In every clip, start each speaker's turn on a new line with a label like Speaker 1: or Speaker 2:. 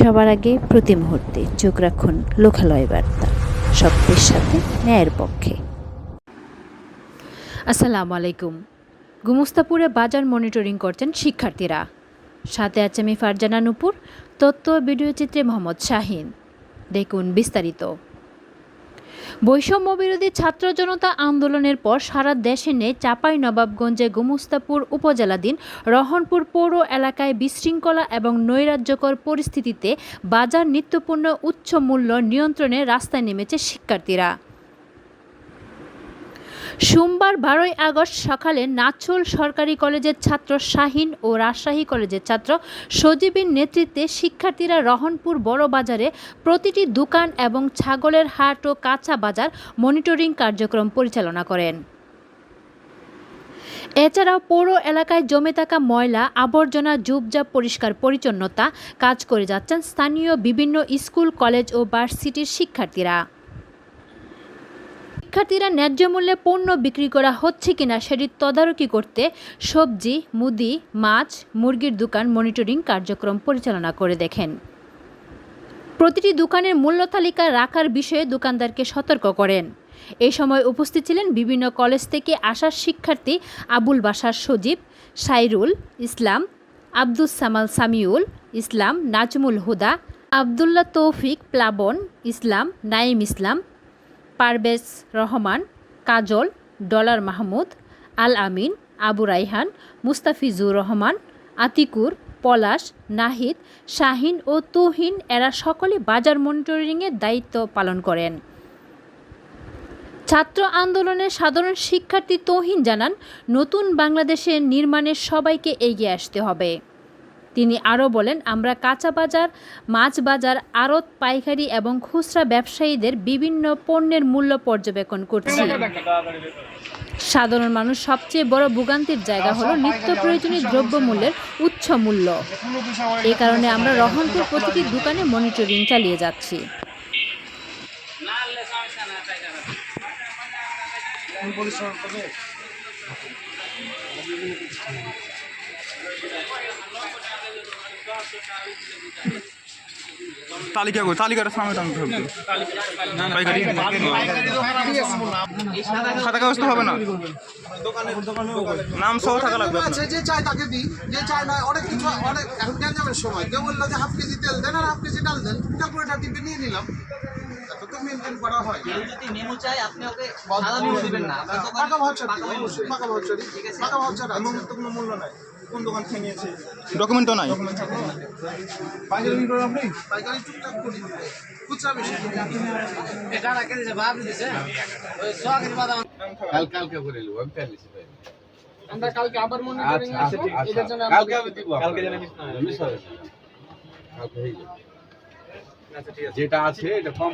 Speaker 1: সবার আগে প্রতি মুহূর্তে চোখ রাখুন লোকালয় বার্তা। সত্যের সাথে ন্যায়ের পক্ষে। আসসালামু আলাইকুম। গুমস্তাপুরে বাজার মনিটরিং করছেন শিক্ষার্থীরা। সাথে আছে আমি ফারজানা নুপুর তথ্য ভিডিও চিত্রে মোহাম্মদ শাহিন। দেখুন বিস্তারিত। বৈষম্য বিরোধী ছাত্র জনতা আন্দোলনের পর সারা দেশে নেই চাপাই নবাবগঞ্জে গুমস্তাপুর উপজেলাধীন রহনপুর পৌর এলাকায় বিশৃঙ্খলা এবং নৈরাজ্যকর পরিস্থিতিতে বাজার নিত্যপূর্ণ উচ্চ মূল্য নিয়ন্ত্রণে রাস্তায় নেমেছে শিক্ষার্থীরা। সোমবার বারোই আগস্ট সকালে নাচল সরকারি কলেজের ছাত্র শাহিন ও রাজশাহী কলেজের ছাত্র সজীবের নেতৃত্বে শিক্ষার্থীরা রহনপুর বড় বাজারে প্রতিটি দোকান এবং ছাগলের হাট ও কাঁচা বাজার মনিটরিং কার্যক্রম পরিচালনা করেন। এছাড়াও পৌর এলাকায় জমে থাকা ময়লা, আবর্জনা জুবজাব পরিষ্কার পরিচ্ছন্নতা কাজ করে যাচ্ছেন স্থানীয় বিভিন্ন স্কুল, কলেজ ও ভার্সিটির শিক্ষার্থীরা। শিক্ষার্থীরা ন্যায্য মূল্যে পণ্য বিক্রি করা হচ্ছে কিনা সেটির তদারকি করতে সবজি, মুদি, মাছ, মুরগির দোকান মনিটরিং কার্যক্রম পরিচালনা করে দেখেন। প্রতিটি দোকানের মূল্য তালিকা রাখার বিষয়ে দোকানদারকে সতর্ক করেন। এই সময় উপস্থিত ছিলেন বিভিন্ন কলেজ থেকে আসা শিক্ষার্থী আবুল বাসার সজীব, সাইরুল ইসলাম, আব্দুস সামাল সামিউল ইসলাম, নাজমুল হুদা, আবদুল্লাহ তৌফিক প্লাবন ইসলাম নাইম ইসলাম পারভেজ রহমান, কাজল, ডলার মাহমুদ, আল আমিন, আবু রাইহান, মুস্তাফিজুর রহমান, আতিকুর, পলাশ, নাহিদ, শাহিন ও তুহিন এরা সকলে বাজার মনিটরিংয়ের দায়িত্ব পালন করেন। ছাত্র আন্দোলনের সাধারণ শিক্ষার্থী তৌহিন জানান, নতুন বাংলাদেশের নির্মাণে সবাইকে এগিয়ে আসতে হবে। তিনি আরও বলেন, আমরা কাঁচা বাজার, মাছ বাজার, আড়ত, পাইকারি এবং খুচরা ব্যবসায়ীদের বিভিন্ন পণ্যের মূল্য পর্যবেক্ষণ করছি। সাধারণ মানুষ সবচেয়ে বড় ভোগান্তির জায়গা হলো নিত্য প্রয়োজনীয় দ্রব্যমূল্যের উচ্চ মূল্য। এ কারণে আমরা রহনপুর প্রতিটি দোকানে মনিটরিং চালিয়ে যাচ্ছি।
Speaker 2: তালিকা কই? তালিকাটা সামনে টানতে হবে পাইকারি? সাদা কাগজ তো হবে না। নাম সহ থাকা লাগবে।
Speaker 3: আছে যে চায় তাকে দিই যে চায় না অনেক কিছু অনেক এখন গ্যাঞ্জামের সময়। কেউ বলল যে হাফ কেজি তেল দেন আর হাফ কেজি ডাল দেন। এটা পুরোটা টিপে নিয়ে নিলাম। করা হয়। পাকা
Speaker 2: তো কোনো মূল্য নাই। কোন দোকান থেকে নিয়েছে? ডকুমেন্টও নাই।
Speaker 3: পাইকারি টুকটাক করি। খুচরা বেশি
Speaker 4: কাল কালকে করে নেব আমি পেয়ে নিছি ভাই।
Speaker 5: আমরা কালকে আবার মনে করি
Speaker 4: আচ্ছা আচ্ছা আচ্ছা। কালকে আমি দিব কালকে মিস না মিস হবে কালকে হয়ে যাবে। যেটা আছে এটা কম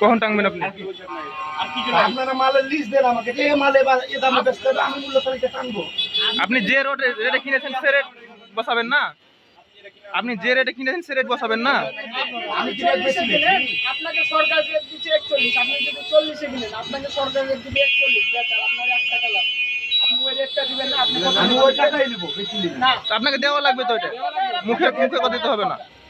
Speaker 2: কখন টাঙবেন আপনি?
Speaker 6: আপনারা মালের লিস্ট দেন আমাকে। যে মালে এ দামে বেচতে হবে আমি মূল্য তালিকা টানবো।
Speaker 2: আপনি যে রোডে রেটে কিনেছেন সে রেট বসাবেন না? আপনি যে রেটে কিনেছেন সে রেট বসাবেন না?
Speaker 6: আমি কি রেট বেশি
Speaker 5: আপনাকে সরকার রেট দিচ্ছে একচল্লিশ আপনি যদি চল্লিশে কিনেন আপনাকে সরকার রেট দিবে একচল্লিশ। বেচার আপনার এক টাকা লাভ। আপনি ওই রেটটা দিবেন না আপনি
Speaker 6: আমি ওই টাকাই নেব বেশি
Speaker 5: না।
Speaker 2: আপনাকে দেওয়া লাগবে তো এটা? মুখে মুখে কথা দিতে হবে না।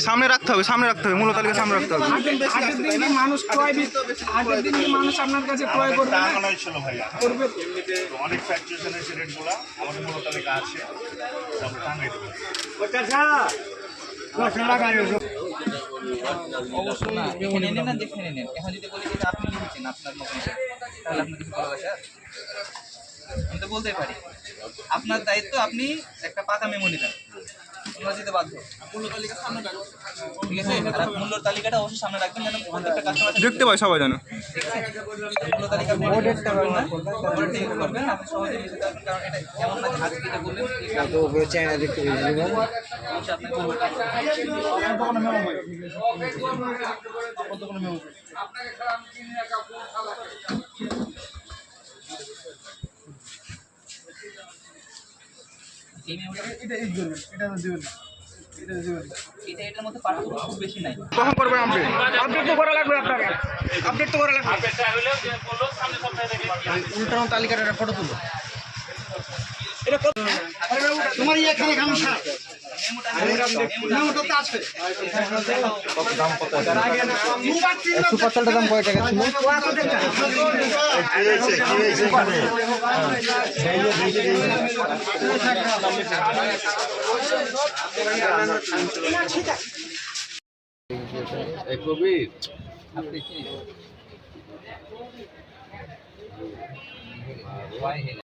Speaker 2: সামনে রাখতে হবে সামনে রাখতে হবে মূল্য তালিকা সামনে রাখতে হবে।
Speaker 6: মানুষ ক্রয় আগের দিন মানুষ আপনার কাছে ক্রয় করবে করবে
Speaker 7: অনেক ফ্যাক্টরিশন এসে রেটগুলো আমাদের মূল তালিকা আছে তারপর টাঙ্গাই দেবো
Speaker 8: অবশ্যই না? দেখে নিন না দেখে নিন এখন যদি বলি যে আপনি লিখেছেন আপনার মতো তাহলে আপনার কিছু আর? আমি তো। বলতে পারি আপনার দায়িত্ব আপনি একটা পাকা মেমো নেবেন। আমরা দিতে বাধ্য। মূল্য তালিকা সামনে রাখবেন ঠিক আছে? মূল্য তালিকাটা অবশ্যই সামনে রাখবেন যেন প্রত্যেকটা কাস্টমার
Speaker 2: দেখতে পাই সবাই জানো
Speaker 8: মূল্য তালিকা আপনি করবেন সহজে এটা দেখতে আপনি এই
Speaker 6: এটা এই জন্য এটা দিবেন এটা দিবেন
Speaker 8: এটা এটার মধ্যে পার্থক্য খুব বেশি নাই
Speaker 2: কখন করবেন আপনি
Speaker 6: আপডেট তো করা লাগবে আপনাকে আপডেট তো করা লাগবে
Speaker 3: উল্টানো তালিকাটা ফটো তুলো
Speaker 6: তোমার ইয়ে খালি গামছা পঁচাত্তর দাম কয়
Speaker 8: আপনি